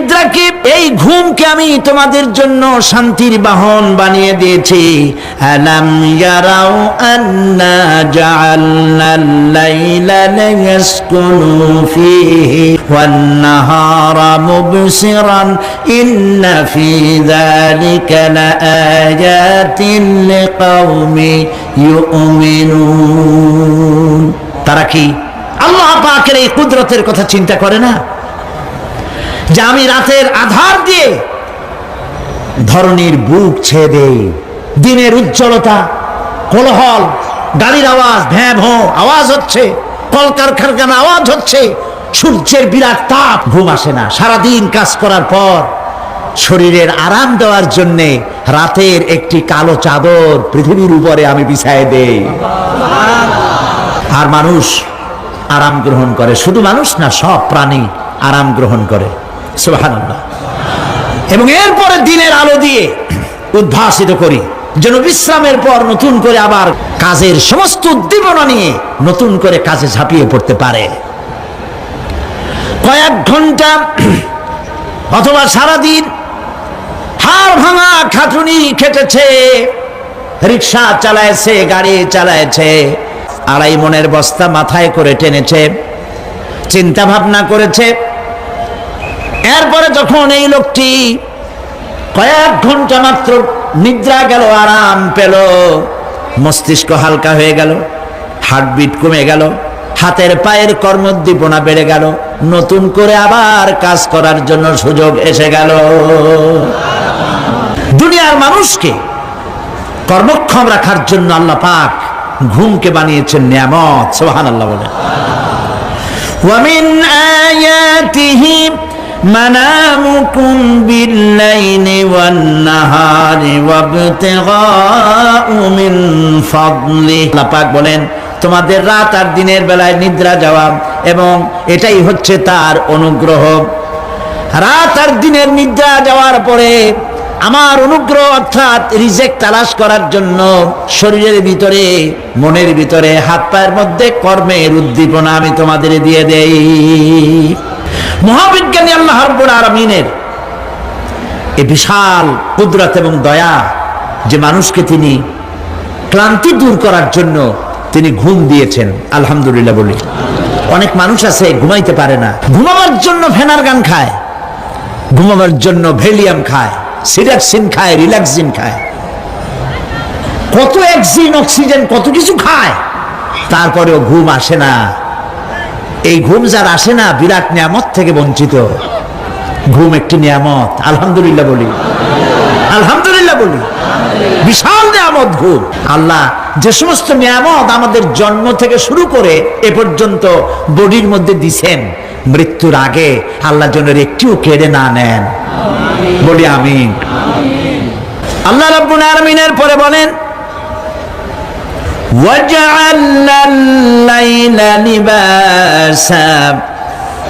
নিদ্রাকে এই ঘুমকে আমি তোমাদের জন্য শান্তির বাহন বানিয়ে দিয়েছি। তারা কি আল্লাহ পাকের এই কুদরতের কথা চিন্তা করে না? যে আমি রাতের আধার দিয়ে ধরনীর বুক ছেদে, দিনের উজ্জ্বলতা, কোলাহল গাড়ির আওয়াজ, ভ্যাঁ ভো আওয়াজ হচ্ছে, কলকারখানার আওয়াজ হচ্ছে, সূর্যের বিরাট তাপ, ঘুম আসে না। সারাদিন কাজ করার পর শরীরের আরাম দেওয়ার জন্যে রাতের একটি কালো চাদর পৃথিবীর উপরে আমি বিছায় দেই। আর মানুষ আরাম গ্রহণ করে। শুধু মানুষ না, সব প্রাণী আরাম গ্রহণ করে। এবং এরপরে দিনের আলো দিয়ে উদ্ভাসিত করি, যেন বিশ্রামের পর নতুন করে আবার কাজের সমস্ত উদ্দীপনা নিয়ে নতুন করে কাজে ঝাঁপিয়ে পড়তে পারে। কয়েক ঘণ্টা অথবা সারাদিন হাড় ভাঙা খাটুনি খেটেছে, রিক্সা চালায়ছে, গাড়ি চালায়ছে, আড়াই মনের বস্তা মাথায় করে টেনেছে চিন্তা ভাবনা করেছে এরপরে যখন এই লোকটি কয়েক ঘন্টা মাত্র নিদ্রা গেল আরাম পেল মস্তিষ্ক হালকা হয়ে গেল হার্টবিট কমে গেল হাতের পায়ের কর্মোদ্দীপনা বেড়ে গেল নতুন করে আবার কাজ করার জন্য সুযোগ এসে গেল দুনিয়ার মানুষকে কর্মক্ষম রাখার জন্য আল্লাহ পাক ঘুমকে বানিয়েছেন নিয়ামত সোহান আল্লাহ বলে ومن آياته منامكم بالليل والنهار وابتغاء من فضله আল্লাহ পাক বলেন তোমাদের রাত আর দিনের বেলায় নিদ্রা যাওয়া এবং এটাই হচ্ছে তার অনুগ্রহ রাত আর দিনের নিদ্রা যাওয়ার পরে আমার অনুগ্রহ অর্থাৎ রিজেক্ট তালাশ করার জন্য শরীরের ভিতরে মনের ভিতরে হাত পায়ের মধ্যে কর্মের উদ্দীপনা আমি তোমাদের দিয়ে দেই মহাবিজ্ঞানী আল্লাহ রব্বুল আলমিনের এই বিশাল কুদরত এবং দয়া যে মানুষকে তিনি ক্লান্তি দূর করার জন্য তিনি ঘুম দিয়েছেন, আলহামদুলিল্লাহ বলি। অনেক মানুষ আছে, ঘুমাইতে পারে না। ঘুমাবার জন্য ফেনার গান খায়, ঘুমাবার জন্য ভেলিয়াম খায় সিরাক্সিন খায়, রিল্যাক্সিন খায়। কত অ্যাক্সিন অক্সিজেন, কত কিছু খায়, তারপরেও ঘুম আসে না। এই ঘুম যার আসে না, বিরাট নিয়ামত থেকে বঞ্চিত। ঘুম একটি নিয়ামত, আলহামদুলিল্লাহ বলি। আলহামদুলিল্লাহ বলি। বিশাল নিয়ামত ঘুম। আল্লাহ যে সমস্ত নিয়ামত আমাদের জন্ম থেকে শুরু করে এ পর্যন্ত বডির মধ্যে দিছেন, মৃত্যুর আগে আল্লাহ জনের একটিও কেড়ে না নেন। বলি আমিন। আল্লাহ রাব্বুল আলামিনের পরে বলেন وجعلنا الليل لباسا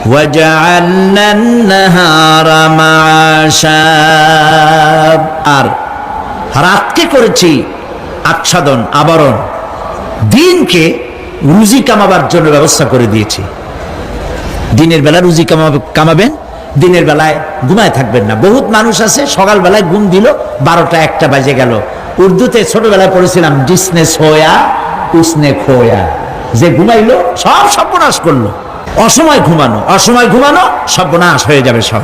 وجعلنا النهار معاشا আর রাতকে করেছি আচ্ছাদন আবরণ দিনকে রুজি কামাবার জন্য ব্যবস্থা করে দিয়েছি দিনের বেলা রুজি কামাবে কামাবেন দিনের বেলায় ঘুমায় থাকবেন না বহুত মানুষ আছে সকালবেলায় ঘুম দিল বারোটা একটা বাজে গেল উর্দুতে ছোটবেলায় পড়েছিলাম, ডিসনে সোয়া, উসনে খোয়া। যে ঘুমাইলো, সব সর্বনাশ করল। অসময় ঘুমানো অসময় ঘুমানো, সর্বনাশ হয়ে যাবে সব।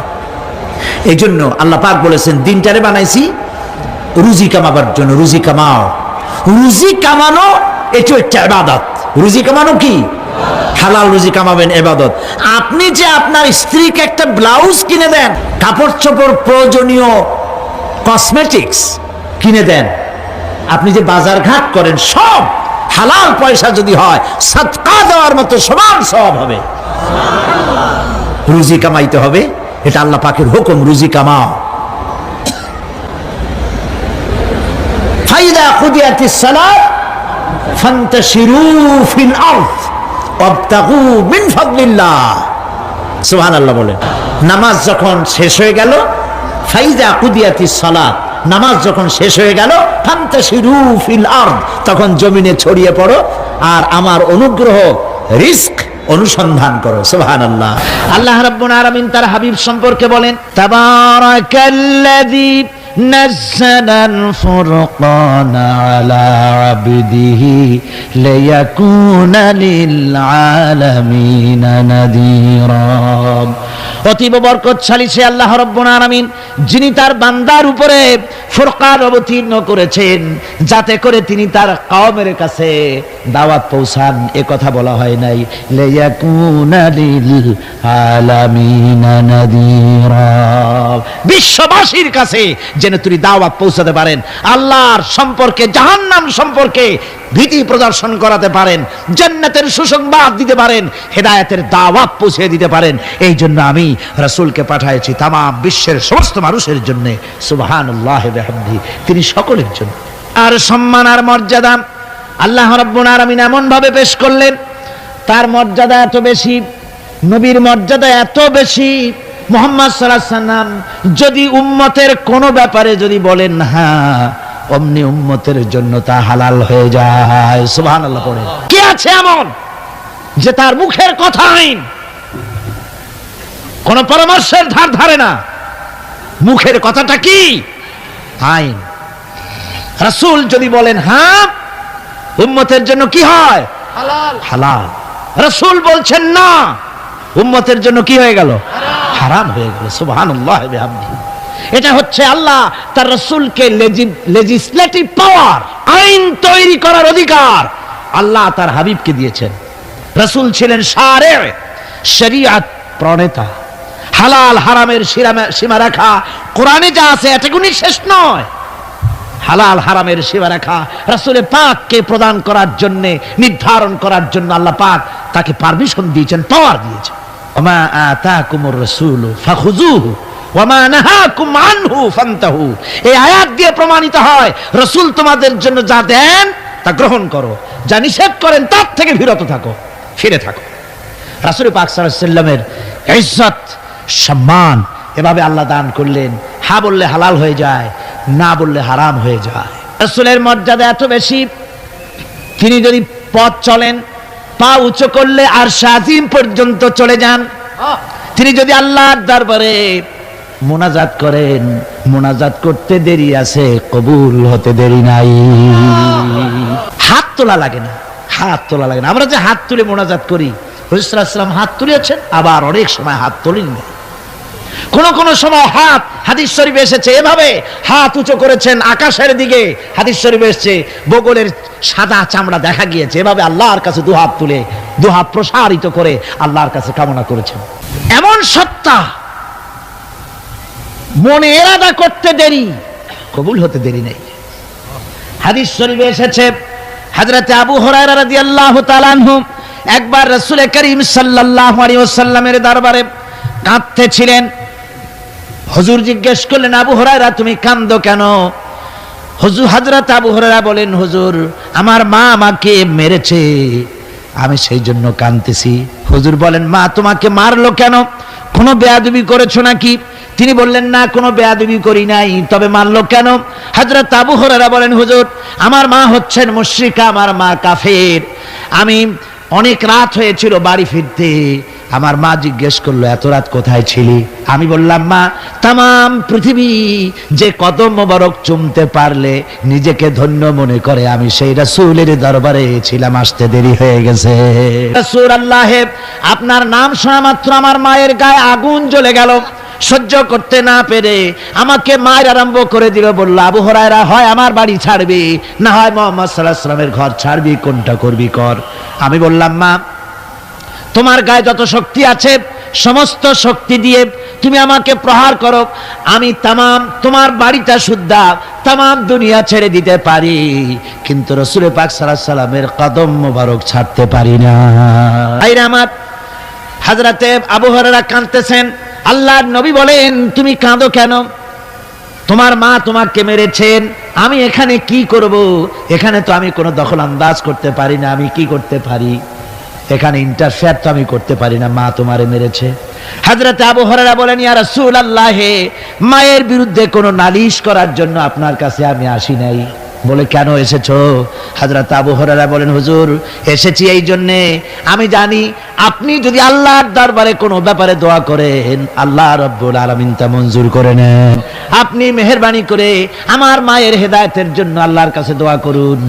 এই জন্য আল্লাহ পাক বলেছেন, দিনটারে বানাইছি, রুজি কামাবার জন্য, রুজি কামাও। রুজি কামানো, এটি হচ্ছে এবাদত রুজি কামানো কি? হালাল রুজি কামাবেন এবাদত আপনি যে আপনার স্ত্রীকে একটা ব্লাউজ কিনে দেন, কাপড় চোপড় প্রয়োজনীয়, কসমেটিক্স কিনে দেন আপনি যে বাজার ঘাট করেন, সব হালাল পয়সা যদি হয়, সৎকা দেওয়ার মতো সমান সব হবে। রুজি কামাইতে হবে, এটা আল্লাহ পাকের হুকুম, রুজি কামাও। ফাইদা বলেন। নামাজ যখন শেষ হয়ে গেল, ফাইদা কুদিয়াতিস সালাত নামাজ যখন শেষ হয়ে গেল ফান্তাশিরু ফিল আরদ তখন জমিনে ছড়িয়ে পড়ো আর আমার অনুগ্রহ রিস্ক অনুসন্ধান করো সুবহান আল্লাহ আল্লাহ রাব্বুল আলামিন তার হাবিব সম্পর্কে বলেন তাবারাকাল্লাযী نزل الفرقان على عبده ليكون للعالمين نذيرا অতীব বরকতশালী সে আল্লাহ রব্বুল আলামিন, যিনি তার বান্দার উপরে ফুরকান অবতীর্ণ করেছেন, যাতে করে তিনি তার কওমের কাছে দাওয়াত পৌঁছান। এ কথা বলা হয় নাই। বিশ্ববাসীর কাছে যেন তিনি দাওয়াত পৌঁছাতে পারেন। আল্লাহর সম্পর্কে, জাহান্নাম সম্পর্কে ভীতি প্রদর্শন করাতে পারেন, জান্নাতের সুসংবাদ দিতে পারেন, হেদায়েতের দাওয়াত পৌঁছে দিতে পারেন। এই জন্য আমি রাসূলকে পাঠাইছি তাম বিশ্বের সমস্ত মানুষের জন্য বিহামদি, তিনি সকলের জন্য। আর সম্মান আর মর্যাদা আল্লাহ রাব্বুল এমন ভাবে পেশ করলেন, তার মর্যাদা এত বেশি, নবীর মর্যাদা এত বেশি, মোহাম্মদ সাল্লাম যদি উম্মতের কোনো ব্যাপারে যদি বলেন হ্যাঁ অমনি উম্মতের জন্য তা হালাল হয়ে যায়। সুবহান আল্লাহ পড়ে। কে আছে এমন যে তার মুখের কথা আইন? কোন পরামর্শের ধার ধারে না। মুখের কথাটা কি? আইন। রাসূল যদি বলেন হ্যাঁ উম্মতের জন্য কি হয়? হালাল। রাসূল বলছেন না উম্মতের জন্য কি হয়ে গেল? হারাম। হয়ে গেল। বিহামদি এটা হচ্ছে আল্লাহ তার রাসূলকে লেজিসলেটিভ পাওয়ার আইন তৈরি করার অধিকার। আল্লাহ তার হাবিবকে দিয়েছেন। রাসূল ছিলেন সারে শরিয়াত প্রণেতা। হালাল হারামের সীমা- সীমারেখা। কোরআনে যা আছে এটাগুলি শেষ নয়। হালাল হারামের সীমা সীমারেখা রাসূলে পাককে প্রদান করার জন্য, নির্ধারণ করার জন্য আল্লাহ পাক তাকে পারমিশন দিয়েছেন পাওয়ার দিয়েছেন। ওমা আতাকুমুর রাসূলু ফাখুযুহু। এই আয়াত দিয়ে প্রমাণিত হয় রাসূল তোমাদের জন্য যা দেন তা গ্রহণ করো। যা নিষেধ করেন তার থেকে বিরত থাকো ফিরে থাকো। রাসূল পাক সাল্লামের ইজ্জত সম্মান এভাবে আল্লাহ দান করলেন। হা বললে হালাল হয়ে যায় না বললে হারাম হয়ে যায়। রসুলের মর্যাদা এত বেশি তিনি যদি পথ চলেন পা উঁচু করলে আর শাহিম পর্যন্ত চলে যান। তিনি যদি আল্লাহর দরবারে মোনাজাত করেন। মোনাজাত করতে দেরি আছে, কবুল হতে দেরি নাই। হাত তোলা লাগে না, হাত তোলা লাগে না। আমরা যে হাত তুলে মোনাজাত করি হরিসাল্লাম হাত তুলেছেন, আবার অনেক সময় হাত তোলেননি কোন কোন সময় হাত, হাদিস শরীফে এসেছে, এভাবে হাত উঁচু করেছেন, আকাশের দিকে হাদিস শরীফে এসেছে, বগলের সাদা চামড়া দেখা গিয়েছে। এভাবে আল্লাহর কাছে দুহাত তুলে, দুহাত প্রসারিত করে আল্লাহর কাছে কামনা করেছেন। এমন সত্তা মনে এরাদা করতে দেরি। কবুল হতে দেরি নেই। হাদিস শরীফে এসেছে হযরতে আবু হুরায়রা রাদিয়াল্লাহু তাআলা আনহু একবার রাসূল করিম সাল্লাল্লাহু আলাইহি ওয়াসাল্লামের দরবারে কাঁদতেছিলেন। হুজুর জিজ্ঞেস করলেন আবু হুরায়রা তুমি কাঁদো কেন? হুজুর হযরত আবু হুরায়রা বলেন হুজুর আমার মা আমাকে মেরেছে। আমি সেই জন্য কাঁদতেছি। হুজুর বলেন মা তোমাকে মারলো কেন? কোনো বেয়াদবি করেছ নাকি? তিনি বললেন, না, কোনো বেয়াদবি করি নাই। তবে মানলো কেন? হাজরা তাবু হরারা বলেন, হুজুর, আমার মা হচ্ছেন মুশ্রিকা, আমার মা কাফের। আমি অনেক রাত হয়েছিল বাড়ি ফিরতে। আমার মা জিজ্ঞেস করল, এত রাত কোথায় ছিলি? আমি বললাম, মা তাম পৃথিবী যে কদম মোবারক চুমতে পারলে নিজেকে ধন্য মনে করে, আমি সেই রাসূলের দরবারে ছিলাম, আসতে দেরি হয়ে গেছে। রাসূল আল্লাহ আপনার নাম শোনা মাত্র আমার মায়ের গায়ে আগুন জ্বলে গেল। সহ্য করতে না পেরে আমাকে মায়ের আরম্ভ করে দিল, বলল, আবু হরায়রা, হয় আমার বাড়ি ছাড়বি, না হয় মোহাম্মদ সাল্লাহ সাল্লামের ঘর ছাড়বি, কোনটা করবি কর? আমি বললাম, মা তোমার গায়ে যত শক্তি আছে, সমস্ত শক্তি দিয়ে তুমি আমাকে প্রহার করো। আমি তামাম তোমার বাড়িটা শুদ্ধা, তামাম দুনিয়া ছেড়ে দিতে পারি। কিন্তু রসুলের পাক সাল্লাহ সাল্লামের কদম মোবারক ছাড়তে পারি না। আইরা আমার, হাজরাতে আবু হরেরা কাঁদতেছেন। আল্লাহর নবী বলেন, তুমি কাঁদো কেন? তোমার মা তোমাকে মেরেছেন, আমি এখানে কি করব? এখানে তো আমি কোনো দখল আন্দাজ করতে পারি না, আমি কি করতে পারি? এখানে ইন্টারফেয়ার তো আমি করতে পারি না, মা তোমারে মেরেছে। হাজরাতে আবু হরারা বলেন, ইয়া রাসূলুল্লাহ, মায়ের বিরুদ্ধে কোনো নালিশ করার জন্য আপনার কাছে আমি আসি নাই। বলে, কেন এসেছ? হাজরত আবু হরারা বলেন, হুজুর, এসেছি এই জন্যে। আমি জানি আপনি যদি আল্লাহর দরবারে কোনো ব্যাপারে দোয়া করেন, আল্লাহ রব্বুল আলামিন তা মঞ্জুর করে নেন। আপনি মেহেরবানি করে আমার মায়ের হেদায়তের জন্য আল্লাহর কাছে দোয়া করুন।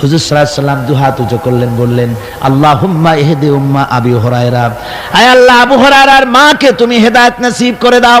হুজুর সাল্লাম দুহাত উঁচু করলেন, বললেন, আল্লাহুম্মা ইহদি উম্মা আবি হুরায়রা। আয় আল্লাহ, আবু হুরায়রার মাকে তুমি হেদায়েত নসিব করে দাও।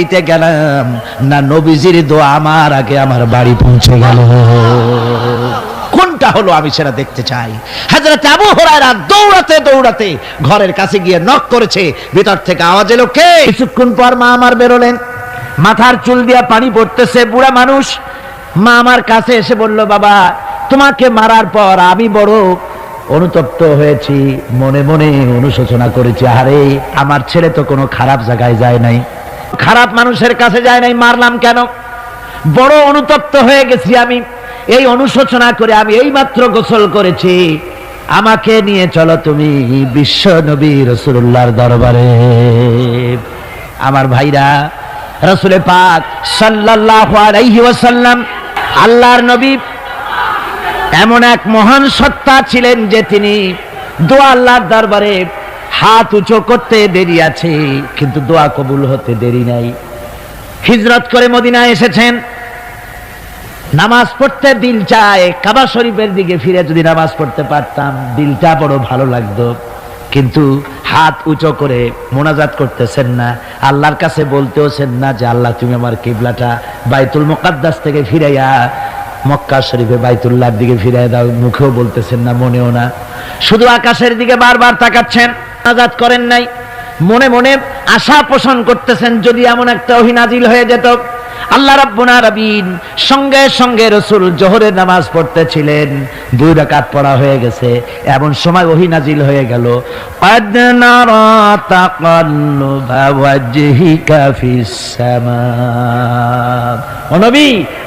বাড়িতে গেলাম, না নবীজির দোয়া আমার আগে আমার বাড়ি পৌঁছে গেল। কোনটা হলো আমি সেটা দেখতে চাই? হাজরাতে আবু হরায়রা দৌড়াতে দৌড়াতে ঘরের কাছে গিয়ে নক করেছে, ভিতর থেকে আওয়াজ এলো, কে? কিছুক্ষণ পর মা আমার বেরোলেন। মাথার চুল দিয়া পানি পড়তেছে, বুড়া মানুষ। মা আমার কাছে এসে বলল, বাবা, তোমাকে মারার পর আমি বড় অনুতপ্ত হয়েছি, মনে মনে অনুশোচনা করেছি। আরে আমার ছেলে তো কোনো খারাপ জায়গায় যায় নাই। খারাপ মানুষের কাছে যায় নাই, মারলাম কেন? বড় অনুতপ্ত হয়ে গেছি আমি। এই অনুশোচনা করে আমি এই মাত্র গোসল করেছি। আমাকে নিয়ে চলো তুমি বিশ্ব নবী রসুল্লাহর দরবারে। আমার ভাইরা, রসুলে পাক ওয়াসাল্লাম আল্লাহর নবী এমন এক মহান সত্তা ছিলেন যে তিনি দোয়া আল্লাহর দরবারে হাত উঁচু করতে দেরি আছে, কিন্তু দোয়া কবুল হতে দেরি নাই। হিজরত করে মদিনায় এসেছেন। নামাজ পড়তে দিল চায়, কাবা শরীফের দিকে ফিরে যদি নামাজ পড়তে পারতাম, দিলটা বড় ভালো লাগতো। কিন্তু হাত উঁচু করে মোনাজাত করতেছেন না। আল্লাহর কাছে বলতেওছেন না যে, আল্লাহ, তুমি আমার কিবলাটা বাইতুল মুকাদ্দাস থেকে ফিরাইয়া মক্কা শরীফে বাইতুল্লাহর দিকে ফিরাই দাও। মুখেও বলতেছেন না, মনেও না। শুধু আকাশের দিকে বারবার তাকাচ্ছেন। মোনাজাত করেন নাই। মনে মনে আশা পোষণ করতেছেন যদি এমন একটা অহিনাজিল হয়ে যেত। আল্লাহ রাব্বুনা রাবিন সঙ্গে সঙ্গে রসুল জোহরের নামাজ পড়তেছিলেন। দুই রাকাত পড়া হয়ে গেছে। এমন সময় ওহি নাজিল হয়ে গেল।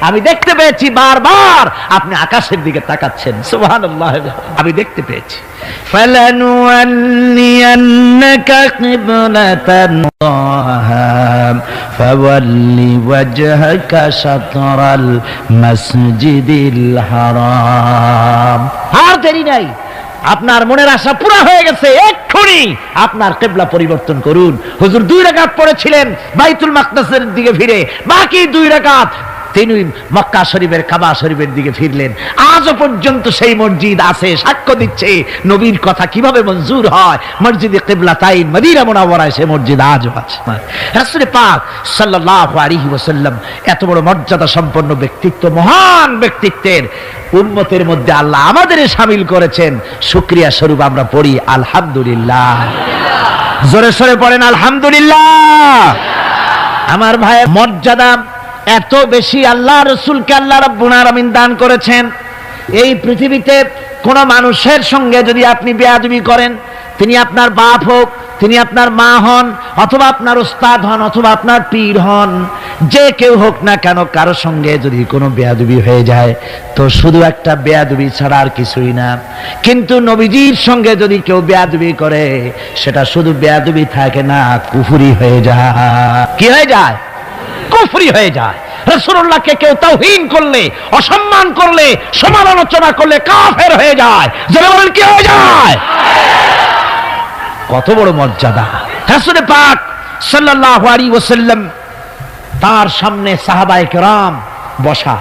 আমি দেখতে পেয়েছি বারবার আপনি আকাশের দিকে তাকাচ্ছেন। সুহান আমি দেখতে পেয়েছি। ফালানুআন্নিয়ান্নাকা অন্য الله فول وجهك شطر المسجد الحرام আর দেরি নাই আপনার মনের আশা পুরা হয়ে গেছে এক্ষুনি আপনার কেবলা পরিবর্তন করুন হুজুর দুই রাকাত পড়েছিলেন বাইতুল মাকদাসের দিকে ফিরে বাকি দুই রাকাত তিনি মক্কা শরীফের কাবা শরীফের দিকে ফিরলেন। আজও পর্যন্ত সেই মসজিদ আছে, সাক্ষ্য দিচ্ছে। নবীর কথা কীভাবে মঞ্জুর হয়? মসজিদে কেবলা তাই মদিনা মোনাওয়ারায় সে মসজিদ আজও আছে। রাসূলে পাক সাল্লাল্লাহু আলাইহি ওয়াসাল্লাম এত বড় মর্যাদা সম্পন্ন ব্যক্তিত্ব, মহান ব্যক্তিত্বের উন্মতের মধ্যে আল্লাহ আমাদের সামিল করেছেন। শুকরিয়া স্বরূপ আমরা পড়ি, আলহামদুলিল্লাহ। জোরে সরে পড়েন, আলহামদুলিল্লাহ। আমার ভাইয়ের মর্যাদা এত বেশি আল্লাহ রসুলকে আল্লাহ আলামিন দান করেছেন। এই পৃথিবীতে কোন মানুষের সঙ্গে যদি আপনি বেয়াদবি করেন, তিনি আপনার বাপ হোক, তিনি আপনার মা হন, অথবা আপনার ওস্তাদ হন, অথবা আপনার পীর হন, যে কেউ হোক না কেন কারও সঙ্গে যদি কোনো বেয়াদবি হয়ে যায়, তো শুধু একটা বেয়াদবি ছাড়া আর কিছুই না। কিন্তু নবীজির সঙ্গে যদি কেউ বেয়াদবি করে, সেটা শুধু বেয়াদবি থাকে না, কুফুরি হয়ে যায়। কি হয়ে যায়? কুফরি হয়ে যায়। রসুল্লাহকে কেউ তাওহীন করলে, অসম্মান করলে, সমালোচনা করলে কাফের হয়ে যায়। যারা বলেন, কি হয়ে যায়? কত বড় মর্যাদা। রাসূল পাক সাল্লাল্লাহু আলাইহি ওয়াসাল্লাম তার সামনে সাহাবায়ে কেরাম বসা।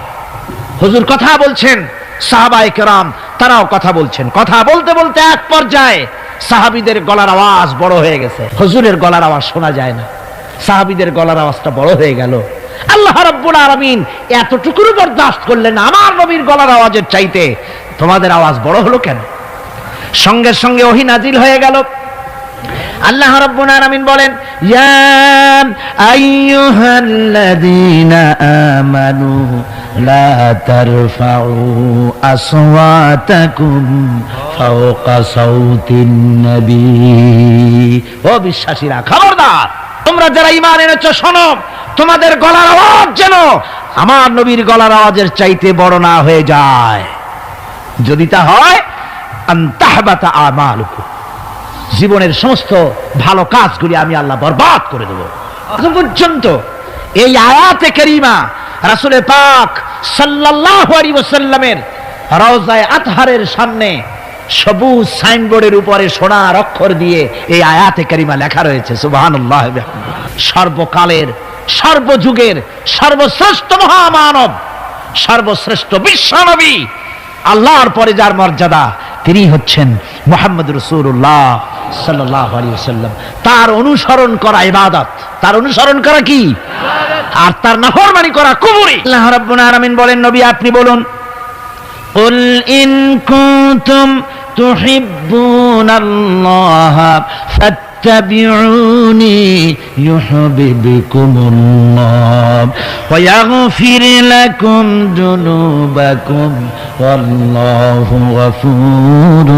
হুজুর কথা বলছেন, সাহাবায়ে কেরাম তারাও কথা বলছেন। কথা বলতে বলতে এক পর্যায়ে সাহাবিদের গলার আওয়াজ বড় হয়ে গেছে। হুজুরের গলার আওয়াজ শোনা যায় না। সাহাবীদের গলার আওয়াজটা বড় হয়ে গেল। আল্লাহ রাব্বুল আলামিন এতটুকুর বরদাস্ত করলেন আমার নবীর গলার আওয়াজের চাইতে। তোমাদের আওয়াজ বড় হলো কেন? সঙ্গে সঙ্গে ওহি নাজিল হয়ে গেল। আল্লাহ রাব্বুল আলামিন বলেন, ইয়া আইয়ুহাল্লাযীনা আমানু লা তারফাউ আসওয়াতাকুম ফাওকা সাউতিন নবী। ও বিশ্বাসীরা, খবরদার! তোমরা যারা ঈমান এনেছো, শোনো, তোমাদের গলার আওয়াজ যেন আমার নবীর গলার আওয়াজের চাইতে বড় না হয়ে যায়। যদি তা হয় জীবনের সমস্ত ভালো কাজগুলি আমি আল্লাহ বরবাদ করে দেব। এখন পর্যন্ত এই আয়াতে করিমা রাসুলে পাক সাল্লাল্লাহু আলাইহি ওয়াসাল্লামের রওজায়ে আতহারের সামনে সবুজ সাইনবোর্ডের উপরে সোনার অক্ষর দিয়ে এই আয়াতে কারিমা লেখা রয়েছে, সুবহানাল্লাহ। সর্বকালের, সর্বযুগের, সর্বশ্রেষ্ঠ মহামানব, সর্বশ্রেষ্ঠ বিশ্বনবী, আল্লাহর পরে যার মর্যাদা, তিনি হচ্ছেন মোহাম্মদ রসুল্লাহ সাল্লাহ তার অনুসরণ করা ইবাদত, তার অনুসরণ করা কি? আর তার নাফরমানি করা কুবুরি। আল্লাহ রাব্বুল আলামিন বলেন, নবী আপনি বলুন قل إن كنتم تحبون الله فاتبعوني يحببكم الله ويغفر لكم ذنوبكم والله غفور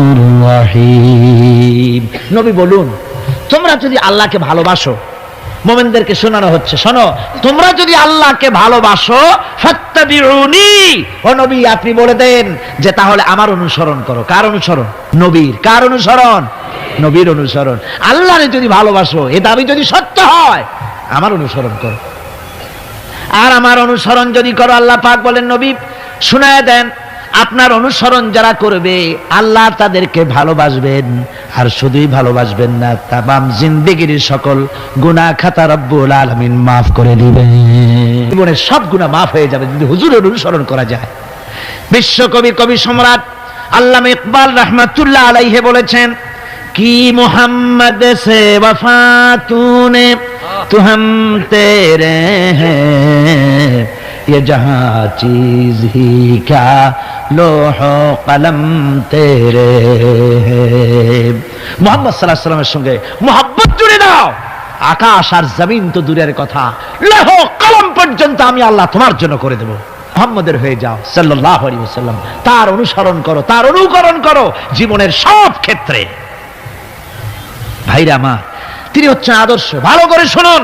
رحيم নবী বলুন তোমরা যদি আল্লাহকে ভালোবাসো মোমেনদেরকে শোনানো হচ্ছে। শোনো, তোমরা যদি আল্লাহকে ভালোবাসো ও নবী, আপনি বলে দেন যে তাহলে আমার অনুসরণ করো। কার অনুসরণ? নবীর। কার অনুসরণ? নবীর অনুসরণ। আল্লাহরে যদি ভালোবাসো, এ দাবি যদি সত্য হয়, আমার অনুসরণ করো। আর আমার অনুসরণ যদি করো, আল্লাহ পাক বলেন, নবী, শুনায় দেন আপনার অনুসরণ যারা করবে, আল্লাহ তাদেরকে ভালোবাসবেন। আর শুধুই ভালোবাসবেন না তাম জিন্দিগির সকল গুণা খাতা রব্বুল আলমিন মাফ করে দিবেন। জীবনের সব গুণা মাফ হয়ে যাবে যদি হুজুরের অনুসরণ করা যায়। বিশ্বকবি কবি সম্রাট আল্লাহ ইকবাল রহমাতুল্লাহ আলাইহে বলেছেন, কি মোহাম্মদ সে বফা তুনে তুহম তেরে হ্যাঁ یہ جہاں چیز ہی کیا لوح و قلم تیرے মোহাম্মদ সাল্লাহ সাল্লামের সঙ্গে মোহাম্মত জুড়ে দাও আকাশ আর জমিন তো দূরের কথা লহ কলম পর্যন্ত আমি আল্লাহ তোমার জন্য করে দেবো মোহাম্মদের হয়ে যাও সাল্লাহ আলিয়াল্লাম তার অনুসরণ করো তার অনুকরণ করো জীবনের সব ক্ষেত্রে ভাইরা মা তিনি হচ্ছেন আদর্শ। ভালো করে শুনুন,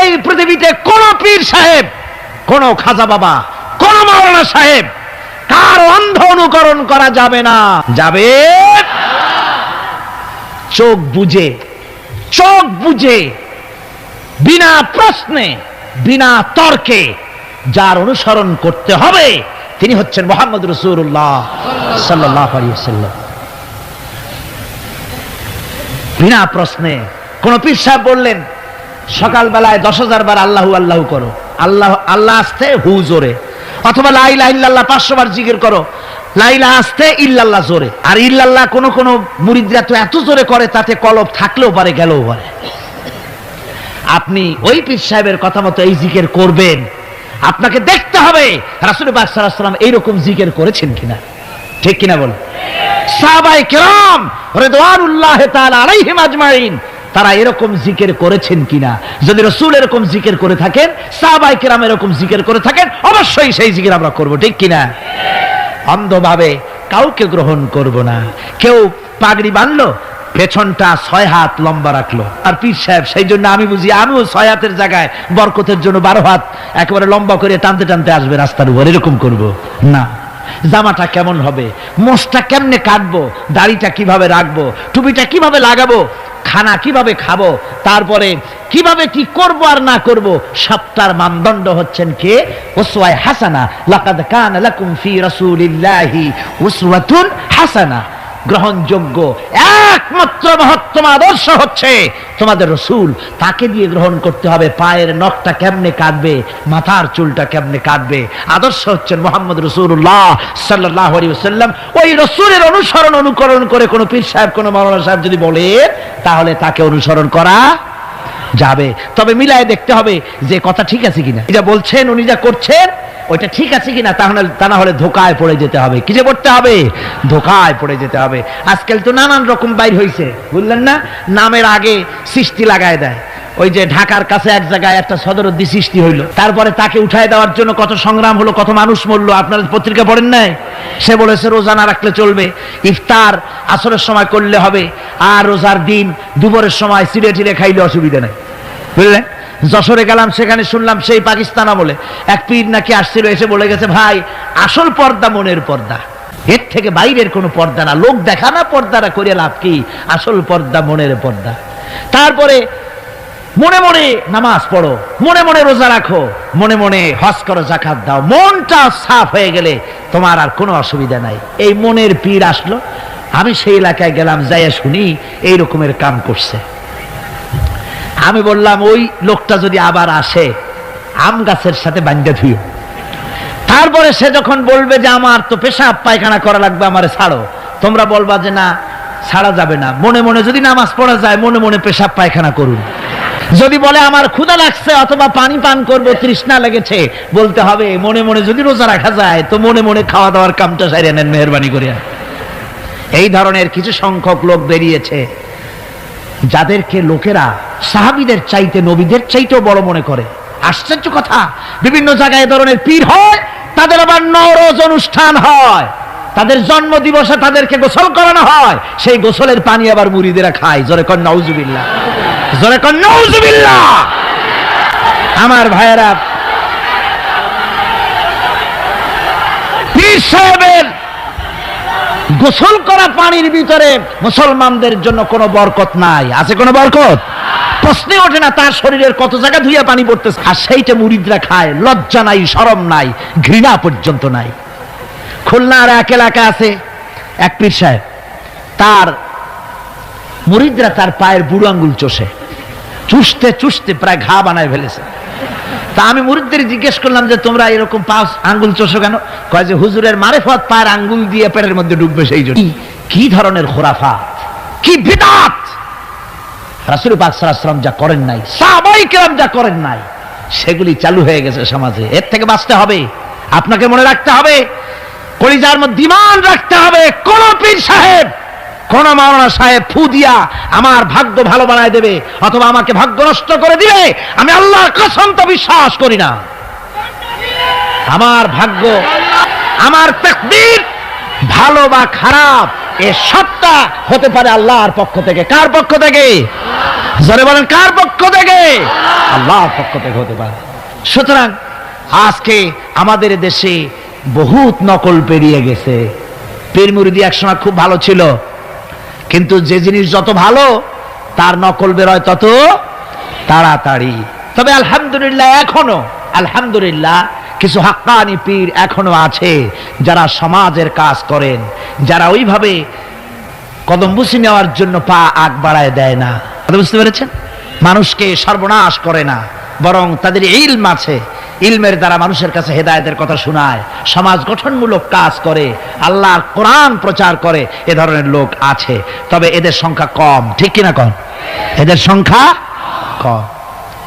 এই পৃথিবীতে কোন পীর সাহেব কোন খাজা বাবা কোন মাওলানা সাহেব কার অন্ধ অনুকরণ করা যাবে না। যাবে? চোখ বুঝে চোখ বুঝে, বিনা প্রশ্নে, বিনা তর্কে যার অনুসরণ করতে হবে, তিনি হচ্ছেন মোহাম্মদ রসুল্লাহ সাল্লাহ বিনা প্রশ্নে, কোন পীর সাহেব বললেন, সকালবেলায় দশ হাজার বার আল্লাহু আল্লাহ করো। আল্লাহ আল্লাহ আসতে হু জোরে। অথবা লাইলা ইল্লাল্লাহ পাঁচশো বার জিকির করো। লাইলা আসতে ইল্লাল্লাহ জোরে। আর ইল্লাল্লাহ কোন কোন মুরিদরা তো এত জোরে করে তাতে কলব থাকলেও পারে, গেলেও পারে। আপনি ওই পীর সাহেবের কথা মতো এই জিকির করবেন। আপনাকে দেখতে হবে রাসুল সাল্লাম এইরকম জিকির করেছেন কিনা। ঠিক কিনা বল সাহাবাই কেরাম রেদওয়ানুল্লাহ তাআলা আলাইহিম আজমাইন। তারা এরকম জিকির করেছেন কিনা? যদি রসুল এরকম জিকির করে থাকেন সাহাবাই কেরাম এরকম জিকির করে থাকেন, অবশ্যই সেই জিকির আমরা করব, ঠিক কিনা? অন্ধভাবে কাউকে গ্রহণ করব না। কেউ পাগড়ি বাঁধলো পেছনটা ছয় হাত লম্বা রাখল। আর পীর সাহেব, সেই জন্য আমি বুঝি, আমিও ছয় হাতের জায়গায় বরকতের জন্য বারো হাত একেবারে লম্বা করে টানতে টানতে আসবে রাস্তার উপর, এরকম করব। না। জামাটা কেমন হবে? মোষটা কেমনে কাটবো? দাড়িটা কীভাবে রাখব? টুপিটা কীভাবে লাগাবো? খানা কীভাবে খাব, তারপরে কীভাবে কি করব আর না করব, সবটার মানদণ্ড হচ্ছেন কে? উসওয়ায়ে হাসানা। লাকাদ কানা লাকুম ফি রাসূলিল্লাহি উসওয়াতুন হাসানা। গ্রহণযোগ্য একমাত্র মহত্তম আদর্শ হচ্ছে তোমাদের রসুল। তাকে দিয়ে গ্রহণ করতে হবে। পায়ের নখটা কেমনে কাটবে? মাথার চুলটা কেমনে কাটবে? আদর্শ হচ্ছেন মোহাম্মদ রসুল্লাহ সাল্লাহ সাল্লাম ওই রসুলের অনুসরণ, অনুকরণ করে কোনো পীর সাহেব, কোনো মাওলানা সাহেব যদি বলে তাহলে তাকে অনুসরণ করা যাবে। তবে মিলায় দেখতে হবে যে কথা ঠিক আছে কিনা। এটা বলছেন, উনি যা করছেন ওইটা ঠিক আছে কিনা তাহলে তা না হলে ধোকায় পড়ে যেতে হবে। কি যে করতে হবে? ধোকায় পড়ে যেতে হবে। আজকাল তো নানান রকম বাইর হয়েছে বুঝলেন না? নামের আগে সৃষ্টি লাগায় দেয়। ওই যে ঢাকার কাছে এক জায়গায় একটা সদরদ্দি সৃষ্টি হইল। তারপরে তাকে উঠায় দেওয়ার জন্য কত সংগ্রাম হলো, কত মানুষ মরলো, আপনারা পত্রিকা পড়েন নাই? সে বলেছে, রোজা না রাখলে চলবে। ইফতার আসরের সময় করলে হবে। আর রোজার দিন দুপুরের সময় সিরে টিরে খাইলে অসুবিধা নেই। বুঝলেন? যশোরে গেলাম, সেখানে শুনলাম সেই পাকিস্তান আমলে এক পীর নাকি আসছিল, এসে বলে গেছে, ভাই, আসল পর্দা মনের পর্দা। এর থেকে বাইরের কোনো পর্দা না। লোক দেখা না পর্দাটা করে লাভ কি? আসল পর্দা মনের পর্দা। তারপরে মনে মনে নামাজ পড়ো, মনে মনে রোজা রাখো, মনে মনে হজ করো জাকাত দাও। মনটা সাফ হয়ে গেলে তোমার আর কোনো অসুবিধা নাই। এই মনের পীর আসলো। আমি সেই এলাকায় গেলাম, যাইয়া শুনি, এই রকমের কাম করছে। আমি বললাম, ওই লোকটা যদি আবার আসে, আম গাছের সাথে বান্ধে ধুইও। তারপরে সে যখন বলবে যে, আমার তো পেশাব, পায়খানা করা লাগবে, আমারে ছাড়ো। তোমরা বলবা যে, না, ছাড়া যাবে না। মনে মনে যদি নামাজ পড়া যায়, মনে মনে পেশাব, পায়খানা করুন। যদি বলে, আমার ক্ষুধা লাগছে, অথবা পানি পান করব, তৃষ্ণা লেগেছে। বলতে হবে, মনে মনে যদি রোজা রাখা যায়, তো মনে মনে খাওয়া দাওয়ার কামটা সারিয়ে নেন, মেহরবানি করে এই ধরনের কিছু সংখ্যক লোক বেরিয়েছে। যাদেরকে লোকেরা সাহাবিদের চাইতে, নবীদের চাইতেও বড় মনে করে। আশ্চর্য কথা, বিভিন্ন জায়গায় ধরনের পীর হয়, তাদের আবার নরজ অনুষ্ঠান হয়। তাদের জন্ম দিবসে তাদেরকে গোসল করানো হয়, সেই গোসলের পানি আবার মুড়িদেরা খায়। জোরে কন নৌজুবিল্লা জোরে নৌজুবিল্লা আমার ভাইয়েরা, পীর সাহেবের গোসল করা পানির ভিতরে মুসলমানদের জন্য কোনো বরকত নাই। আছে কোনো বরকত? প্রশ্নে ওঠে না, তার শরীরের কত জায়গা ধুইয়া পানি পড়তেছে। আর সেইটা মুরিদরা খায়, লজ্জা নাই সরম নাই, ঘৃণা পর্যন্ত নাই। খুলনার এক এলাকা আছে, এক পীর সাহেব। তার মুরিদরা তার পায়ের বুড়ো আঙ্গুল চষে। চুষতে চুষতে প্রায় ঘা বানায় ফেলেছে। তা আমি মুরিদদের জিজ্ঞেস করলাম যে, তোমরা এরকম পাঁচ আঙ্গুল চষো কেন? কয় যে, হুজুরের মারেফত পায়ের আঙ্গুল দিয়ে পেটের মধ্যে ঢুকবে সেই জন্য। কি- ধরনের খোরাফাত? কি বিদাত? রাসুল পাক যা করেন নাই, সাহাবাই কেরাম যা করেন নাই, সেগুলি চালু হয়ে গেছে সমাজে। এর থেকে বাঁচতে হবে। আপনাকে মনে রাখতে হবে, কলিজার মধ্যে ইমান রাখতে হবে। কোন পীর সাহেব কোন মাওলানা সাহেব ফু দিয়া আমার ভাগ্য ভালো বানায় দেবে, অথবা আমাকে ভাগ্য নষ্ট করে দিবে, আমি আল্লাহর কসম তো বিশ্বাস করি না। আমার ভাগ্য, আমার তকদির ভালো বা খারাপ, এ সবটা হতে পারে আল্লাহর পক্ষ থেকে। কার পক্ষ থেকে? জোরে বলেন, কার পক্ষ থেকে? আল্লাহর পক্ষ থেকে হতে পারে। সুতরাং আজকে আমাদের দেশে বহুত নকল পেরিয়ে গেছে। পীর মুরিদি একসময় খুব ভালো ছিল। কিন্তু যে জিনিস যত ভালো, তার নকল বেরোয় তত তাড়াতাড়ি। তবে আলহামদুলিল্লাহ এখনও, আলহামদুলিল্লাহ কিছু হাক্কানি পীর এখনও আছে যারা সমাজের কাজ করেন, যারা ওইভাবে কদম কদমবুসি নেওয়ার জন্য পা আগ বাড়ায় দেয় না। বুঝতে পেরেছেন? মানুষকে সর্বনাশ করে না, বরং তাদের ইলম আছে। ইলমের দ্বারা মানুষের কাছে হেদায়েতের কথা শোনায়, সমাজ গঠনমূলক কাজ করে, আল্লাহর কোরআন প্রচার করে, এ ধরনের লোক আছে। তবে এদের সংখ্যা কম, ঠিক কিনা কম এদের সংখ্যা কম।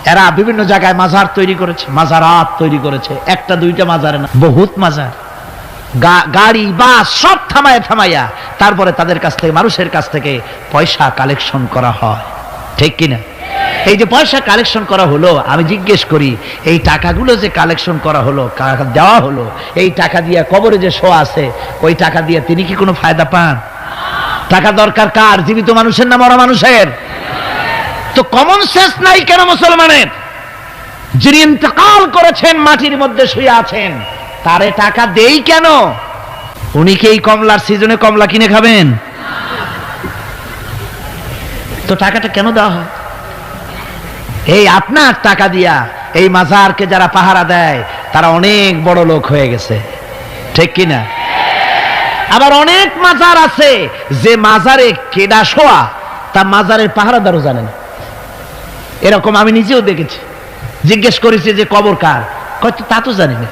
এরা বিভিন্ন জায়গায় মাজার তৈরি করেছে, মাজারাত তৈরি করেছে। একটা, দুইটা মাজারে না, বহুত মাজার। গাড়ি, বাস সব থামায় থামাইয়া, তারপরে তাদের কাছ থেকে, মানুষের কাছ থেকে পয়সা কালেকশন করা হয়। ঠিক কিনা? এই যে পয়সা কালেকশন করা হলো, আমি জিজ্ঞেস করি, এই টাকাগুলো যে কালেকশন করা হলো দেওয়া হলো, এই টাকা দিয়ে কবরে যে শো আছে, ওই টাকা দিয়ে তিনি কি কোনো ফায়দা পান? টাকা দরকার কার? জীবিত মানুষের না মরা মানুষের? তো কমন সেন্স নাই কেন মুসলমানের? যিনি ইন্তকাল করেছেন, মাটির মধ্যে শুয়ে আছেন, তারে টাকা দেই কেন? উনি কি এই কমলার সিজনে কমলা কিনে খাবেন? তো টাকাটা কেন দেওয়া হয়? এই আপনার টাকা দিয়া এই মাজারকে যারা পাহারা দেয়, তারা অনেক বড় লোক হয়ে গেছে। ঠিক কিনা? আবার অনেক মাজার আছে, যে মাজারে কেডা শোয়া, তা মাজারের পাহারাদারও জানে না। এরকম আমি নিজেও দেখেছি। জিজ্ঞেস করেছি যে, কবর কার? কত তা তো জানি না।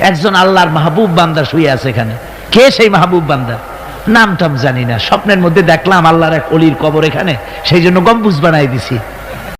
একজন আল্লাহর মাহবুব বান্দা শুয়ে আছে এখানে। কে সেই মাহবুব বান্দা? নাম টাম জানি না। স্বপ্নের মধ্যে দেখলাম আল্লাহর এক অলির কবর এখানে। সেই জন্য গম্বুজ বানাই দিছি।